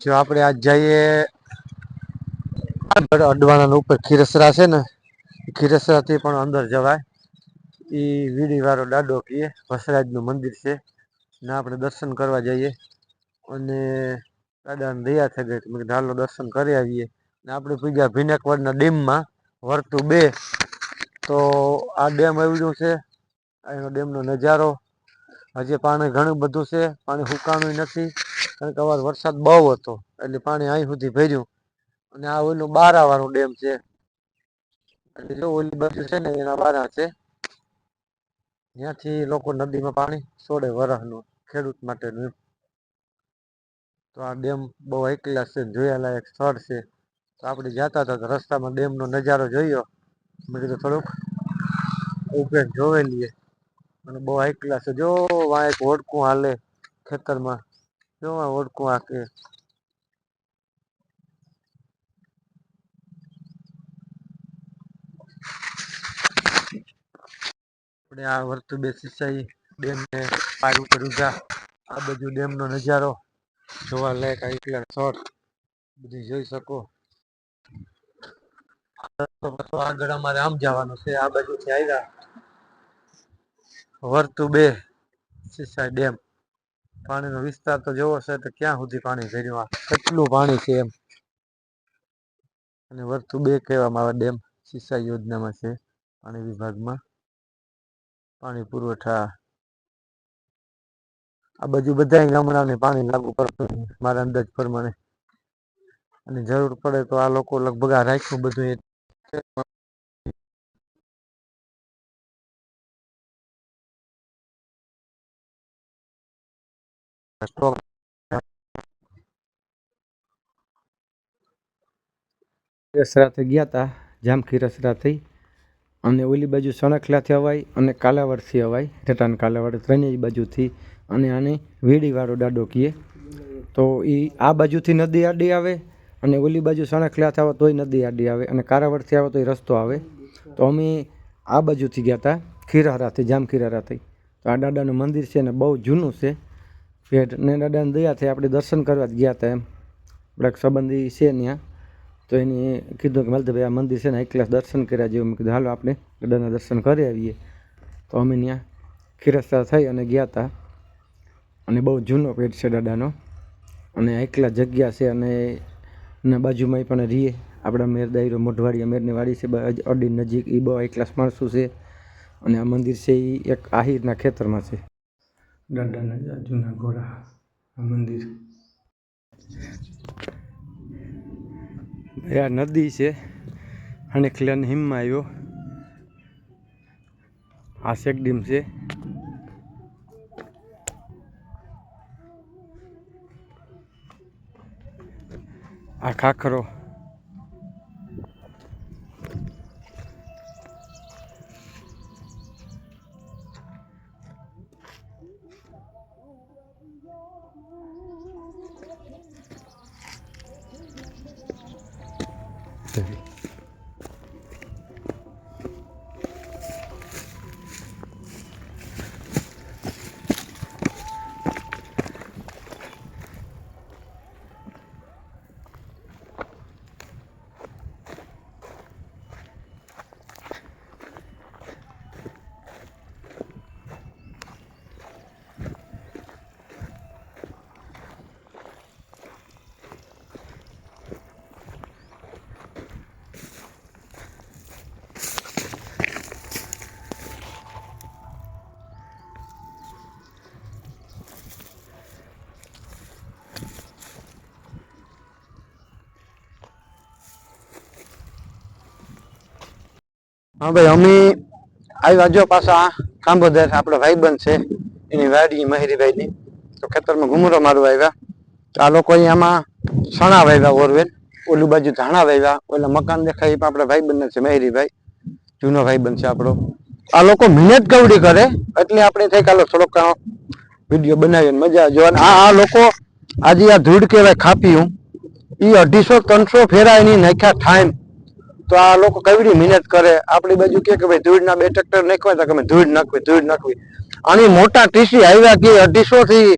જો આપણે આજ જઈએ અડવાણા ઉપર ખીરસરા છે ને ખીરસરા થી પણ અંદર જવાય. એ વીડીવાળો દાડો કીએ વસરાજનું મંદિર છે. ને આપણે દર્શન કરવા જઈએ. અને દાદાને દયા થઈ ગઈ મેં કીધું દર્શન કરી આવીએ. ને આપણે પૂજ્યા ભીનકવાડના ડેમમાં વર્તુ બે. તો આ ડેમ આવ્યું છે એનો ડેમનો નજારો. હજી પાણી ઘણું બધું છે, પાણી સુકાણું નથી. કારણ કે અવાર વરસાદ બહુ હતો, એટલે પાણી અહીં સુધી ભર્યું. અને આ ઓલું બારા વાળું ડેમ છે. એટલે જો ઓલી બાજુ છે ને, એના બારા છે. ત્યાંથી લોકો નદીમાં પાણી છોડે વરસનું ખેડૂત માટેનું તો આ ડેમ બહુ એકલા છે જોયાલાયક સ્થળ છે. તો આપણે જતા હતા તો રસ્તામાં ડેમનો નજારો જોયો. મેં કીધું થોડુંક ઉપરાંત જોવે લઈએ. અને બહુ એકલા છે. જો વાંક એક હાલે ખેતરમાં જો ઓળખું આ કે આપણે આ વર્તુ બે સિંચાઈ ડેમ ને પાર ઉપર ઊભા આ બધું ડેમનો નજારો જોવા લાયક આ એકલા સ્થળ બધું જોઈ શકો આગળ અમારે આમ જવાનું છે આ બાજુથી આવ્યા વર્તુ બે સિસાઈ ડેમ પાણીનો વિસ્તાર તો જેવો છે તો ક્યાં સુધી પાણી ભર્યું? આ કેટલું પાણી છે એમ? અને વર્તુ બે કહેવામાં આવે, ડેમ સિંચાઈ યોજનામાં છે, પાણી વિભાગમાં. પાણી પુરવઠા. આ બાજુ બધા ગામડાને પાણી લાગુ પડતું મારા અંદાજ પ્રમાણે. અને જરૂર પડે તો આ લોકો લગભગ આ રાખ્યું બધું સ્ટોક રસરાથી ગયા હતા જામખી રસરાથી અને ઓલી બાજુ સણખલાથી અવાય અને કાલાવડથી અવાય જટાન કાલાવડ ત્રણેય બાજુથી અને આને વેડીવાળો દાડો કીએ. તો એ આ બાજુથી નદી આડી આવે અને ઓલી બાજુ સણખલાથી આવે તોય નદી આડી આવે અને કારાવડથી આવે તોય રસ્તો આવે. તો અમે આ બાજુથી ગયા હતા ખીરારાથી જામખીરારાથી તો આ દાદાનું મંદિર છે ને બહુ જૂનું છે. ભેટ ને દાદાને દયાથી આપણે દર્શન કરવા જ ગયા હતા એમ. આપણે સંબંધી છે ત્યાં તો એને કીધું કે મલદભાઈ આ મંદિર છે ને એકલા દર્શન કર્યા જેવું. મેં કીધું, હાલો આપણે દાદાના દર્શન કરી આવીએ. તો અમે ત્યાં ખીરસ્તા થઈ અને ગયા હતા અને બહુ જૂનો પેટ છે દાદાનો. અને એકલા જગ્યા છે અને એના બાજુમાં પણ રહીએ. આપણા મેર દાયરો મોઢવાડી મેરની વાડી છે અડી નજીક. એ બહુ એકલા માણસો છે. અને આ મંદિર છે એ એક આહિરના ખેતરમાં છે. દાદાના જૂના ઘોડા આ મંદિર. આ નદી છે. અને ખિલાન હિમમાં આવ્યો. આ શેકડીમ છે. આ ખાખરો. Exactement. હા ભાઈ, અમે આવ્યા જો પાછા. કાંબોદર આપણો ભાઈબંધ છે, એની વાડી, મહેરીભાઈની. તો ખેતરમાં ઘુમરો મારવા આવ્યા. તો આ લોકો અહીંયામાં સણા વાવ્યા ઓરવેલ. ઓલું બાજુ ધાણા વાવ્યા. ઓલા મકાન દેખાય પણ આપણા ભાઈબંધ છે, મહેરીભાઈ. જૂનો ભાઈબંધ છે આપણો. આ લોકો મહેનત કવડી કરે, એટલે આપણે થઈ કાલો થોડોક વીડિયો બનાવીને મજા જોવાની આ આ લોકો આજે આ ધૂળ કહેવાય, ખાપી હું. એ અઢીસો ત્રણસો ફેરા એની નાખ્યા ટાઈમ તો આ લોકો કેવડી મહેનત કરે? આપણી બાજુ કે ભાઈ ભાઈ ધૂળના બે ટ્રેક્ટર નાખવા તો અમે ધૂળ નાખવી ધૂળ નાખવી. આની મોટા ટીસી આવ્યા કે અઢીસો થી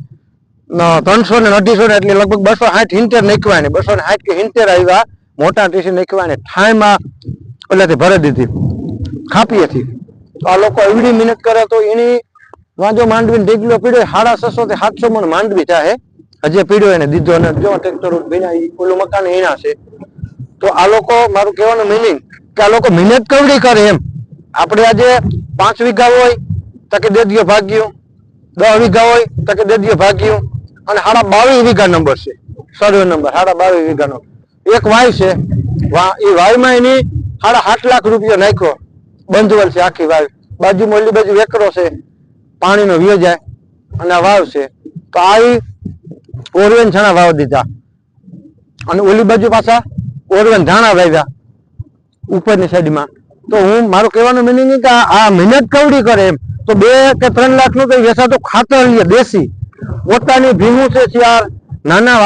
ત્રણસો ને અઢીસો ને એટલે લગભગ બસો સાઠ હિંતેર નાખ્યા ને. બસો ને સાઠ કે હિંતેર આવ્યા, મોટા ટીસી નાખ્યા ને. ઠાઈમાં ઓલાથી ભરી દીધી ખાપીએથી. તો આ લોકો એવડી મહેનત કરે તો એની વાંજો માંડવી ઢીકલો પીડ્યો સાડા છસો થી સાતસો મણ માંડવી ચાહે હજી પીડ્યો એને દીધો અને જો ટ્રેક્ટર બિના ઓલું મકાન એના છે. તો આ લોકો, મારું કહેવાનું મિનિંગ કે આ લોકો મહેનત કવડી કરે એમ. આપણે આજે પાંચ વીઘા હોય, તો કે દેદીઓ ભાગ્યું. દસ વીઘા હોય, તો કે દેદીઓ ભાગ્યું. અને સાડા બાવીસ વીઘા નંબર છે. સર્વે નંબર સાડા બાવીસ વીઘાનો એક વાય છે. એ વાયમાં એની સાડા સાત લાખ રૂપિયા નાખ્યો. બંધવલ છે આખી વાવ બાજુમાં ઓલી બાજુ એકરો છે. પાણીનો વ્યો જાય. અને આ વાવ છે. તો આવી ઓરવેન છણા વાવ દીધા. અને ઓલી બાજુ પાછા ઓરવેન ધાણા વાવ્યા ઉપરની સાઈડમાં તો હું, મારું કહેવાનું મિનિંગ કે આ મહેનત કવડી કરે એમ. તો બે કે ત્રણ લાખનું તો વેસાતું ખાતર લે, દેશી. પોતાની ભીનું છે શિયાર નાના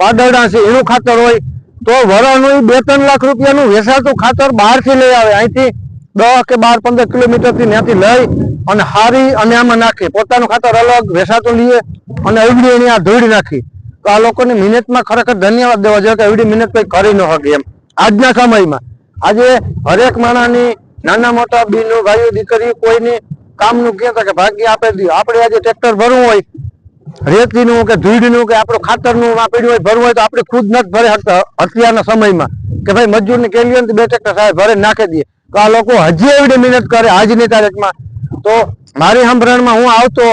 વાદળા છે, એનું ખાતર હોય, તો વરાનું બે ત્રણ લાખ રૂપિયાનું વેસાતું ખાતર બહારથી લઈ આવે. અહીંથી દસ કે બાર, પંદર કિલોમીટરથી ત્યાંથી લઈ અને હારી અને આમાં નાખે. પોતાનું ખાતર અલગ વેસાતું લઈએ અને અગડી એની આ ધોળી નાખી. તો આ લોકોની મહેનતમાં ખરેખર ધન્યવાદ દેવા જોઈએ કે એવડી મહેનત કોઈ કરી ન શકે એમ. આજના સમયમાં આજે હરેક માણસની નાના મોટા બીનું ભાઈઓ દીકરી કોઈની કામનું કહેતા કે ભાગ્ય આપે દો આપણે આજે ટ્રેક્ટર ભરવું હોય, રેતીનું કે ધૂળનું કે આપણું ખાતરનું આ હોય, ભરવું હોય તો આપણે ખુદ નથી ભરી શકતા અત્યારના સમયમાં કે ભાઈ મજૂરની કેલી હોય ને તો બે ટ્રેક્ટર સાહેબ ભરે નાખી દઈએ. તો આ લોકો હજી એવડી મહેનત કરે આજની તારીખમાં. તો મારી સંભરણમાં હું આવતો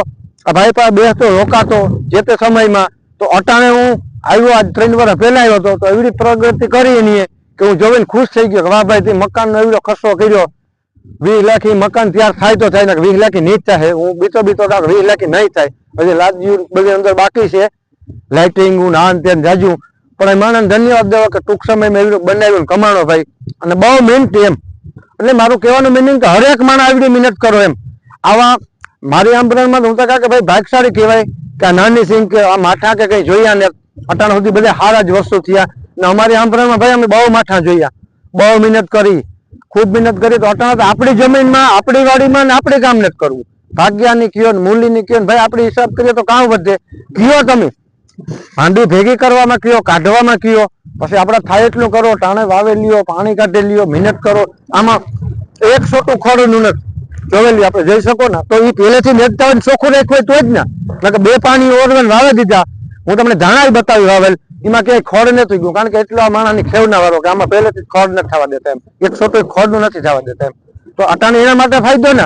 ભાઈ પાસે બેસતો, રોકાતો જે તે સમયમાં તો અટાણે હું આવ્યો, આજ ત્રણ વર્ષ પહેલા આવ્યો હતો, તો એવી પ્રગતિ કરી એની કે હું જોઈને ખુશ થઈ ગયો કે વાહ ભાઈ, તે મકાનનો એવડો ખર્ચો કર્યો. વીસ લાખી મકાન તૈયાર થાય તો થાય ને વીસ લાખી નહીં થાય હું બીતો બીતો કાંક વીસ લાખી નહીં થાય. હજી લાદજી બધી અંદર બાકી છે. લાઇટિંગ હું, નાન તેન જાજુ. પણ એ માણસ ધન્યવાદ દેવા કે ટૂંક સમયમાં એવડું બનાવ્યું કમાણો ભાઈ. અને બહુ મહેનત એમ. એટલે મારું કહેવાનું મિનિંગ કે હરેક માણસ આવડી મહેનત કરો એમ. આવા મારી આંબરણમાં હું કહે કે ભાઈ ભાગશાળી કહેવાય કે આ નાની સિંહ કે આ માઠા કે કઈ જોયા ને અટાણ સુધી બધા સારા જ વસ્તુ થયા. ને અમારી આંબરણમાં ભાઈ અમે બહુ માઠા જોયા. બહુ મહેનત કરી. ખૂબ મહેનત કરી તો અટાણ આપણી જમીનમાં, આપણી વાડીમાં ને આપણે કામ નથી કરવું. ભાગ્યાની કયો ને મૂલીની કયો ને ભાઈ આપણે હિસાબ કરીએ તો કામ વધે. કયો તમે? ભાંડી ભેગી કરવામાં કયો, કાઢવામાં કયો? પછી આપણે થાય એટલું કરો, ટાણે વાવે લ્યો પાણી કાઢી લ્યો મહેનત કરો. આમાં એક છોટું ખોડનું નથી. જોવેલી આપણે જઈ શકો ને, તો એ પહેલેથી હોય ચોખ્ખું રાખ્યું તો જ ને. કે બે પાણી ઓરવેલ વાવે દીધા. હું તમને ધાણા બતાવી વાવેલ એમાં ક્યાંય ખોડ નથી ગયું, કારણ કે એટલો આ ખેવ ના વાળો કે આમાં પહેલેથી ખોડ નથી થવા દેતા એમ. એક છોટું ખોડનું નથી થવા દેતા એમ. તો અટાણે એના માટે ફાયદો ને?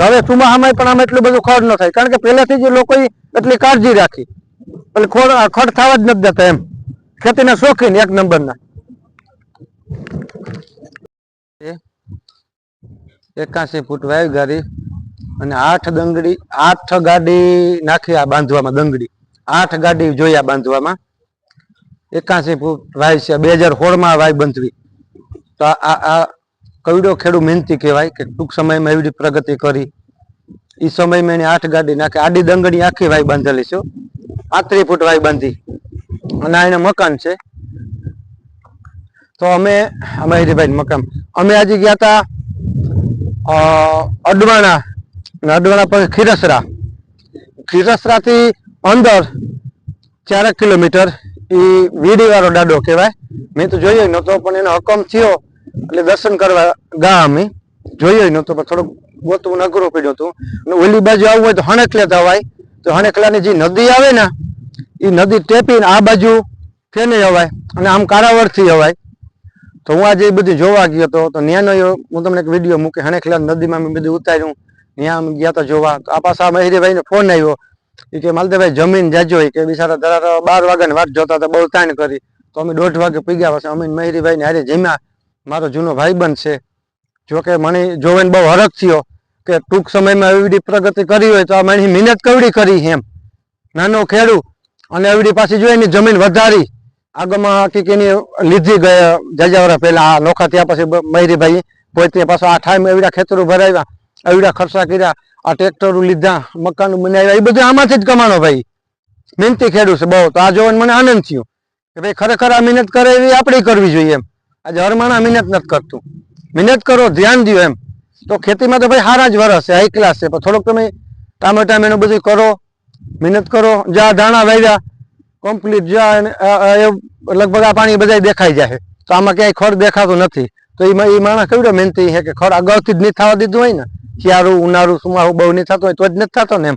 હવે ચોમાસામાં પણ આમાં એટલું બધું ખોડ ન થાય, કારણ કે પહેલેથી જ લોકોએ એટલી કાળજી રાખી. એટલે ખોડ ખોડ થવા જ નથી દેતા એમ. ખેતીના શોખીન એક નંબરના. એકાસી ફૂટ વાય ગાડી અને આઠ દંગડી, આઠ ગાડી નાખી આ બાંધવામાં દંગડી. આઠ ગાડી આ બાંધવામાં. એકાસી ફૂટ વાય છે. બે હજાર સોળમાં વાય બંધવી. તો આ, આ- કવિડો ખેડૂ મહેનતી કહેવાય કે ટૂંક સમયમાં એવી પ્રગતિ કરી. એ સમયમાં એને આઠ ગાડી નાખી. આડી દંગડી આખી વાય બાંધેલી છે આત્રી ફૂટ વાય બાંધી. અને આ એના મકાન છે. તો અમે અમે હરીભાઈ મકાન. અમે આજે ગયા હતા અડવાણા, અને અડવાણા પછી ખીરસરા. ખીરસરાથી અંદર ચારક કિલોમીટર એ વીડીવાળો ડાડો કહેવાય. મેં તો જોયો નહોતો, પણ એનો હકમ થયો, એટલે દર્શન કરવા ગયા અમે. જોયો નહોતો, પણ થોડુંક ગોતવું અઘરું પડ્યું હતું. અને ઓલી બાજુ આવવું હોય તો હણેકલે અવાય તો હણેકલાની જે નદી આવે ને એ નદી ટેપીને આ બાજુ ફેને અવાય, અને આમ કારાવરથી અવાય. તો હું આજે એ બધું જોવા ગયો હતો. તો ન્યાનો એવો હું તમને એક વીડિયો મૂકે હણેખલા નદીમાં મેં બધું ઉતાર્યું. ત્યાં ગયા હતા જોવા. આ પાછા મહેરીભાઈનો ફોન આવ્યો. એ કે, માલદેભાઈ, જમીન જાજો. હોય કે, બિચારા ધરા બાર વાગ્યાની વાત જોતા હતા બહુ તાણ કરી. તો અમે દોઢ વાગે પીગ્યા પછી અમીન મહેરીભાઈને હારે જમ્યા. મારો જૂનો ભાઈબંધ છે. જોકે મને જોવાને બહુ હરખ થયો કે ટૂંક સમયમાં એવડી પ્રગતિ કરી હોય તો આ મારી મહેનત કવડી કરી એમ. નાનો ખેડૂ, અને એવડી પાછી જોઈએ જમીન વધારી આગળમાં કંઈક લીધી ગયા જજાવરા પહેલા આ નોખા થયા પછી મહેરીભાઈ પોતે પાછો આ ઠાઈમ એવડા ખેતરો ભરાવ્યા, એવડા ખર્ચા કર્યા, આ ટ્રેક્ટરો લીધા, મકાન બનાવ્યા, એ બધું આમાંથી જ કમાણો ભાઈ. મહેનતી ખેડૂત છે, બહુ. તો આ જોઈને મને આનંદ થયો કે ભાઈ ખરેખર આ મહેનત કરે એવી આપણે કરવી જોઈએ એમ. આજે હરમાણા મહેનત નથી કરતું. મહેનત કરો, ધ્યાન દો એમ. તો ખેતીમાં તો ભાઈ સારા જ વરસ હાઈ ક્લાસ છે. પણ થોડોક તમે ટામેટા એનું બધું કરો, મહેનત કરો. જ્યાં ધાણા વાવ્યા કમ્પ્લીટ જાય એ લગભગ આ પાણી બધા દેખાઈ જાય તો આમાં ક્યાંય ખડ દેખાતું નથી. તો એમાં એ માણસ કેવડો મહેનતી છે કે ખડ અગાઉથી જ નહીં થવા દીધું હોય ને, શિયાળું, ઉનાળું, સુમાળું બહુ નહીં થતું હોય તો જ નથી થતો ને એમ.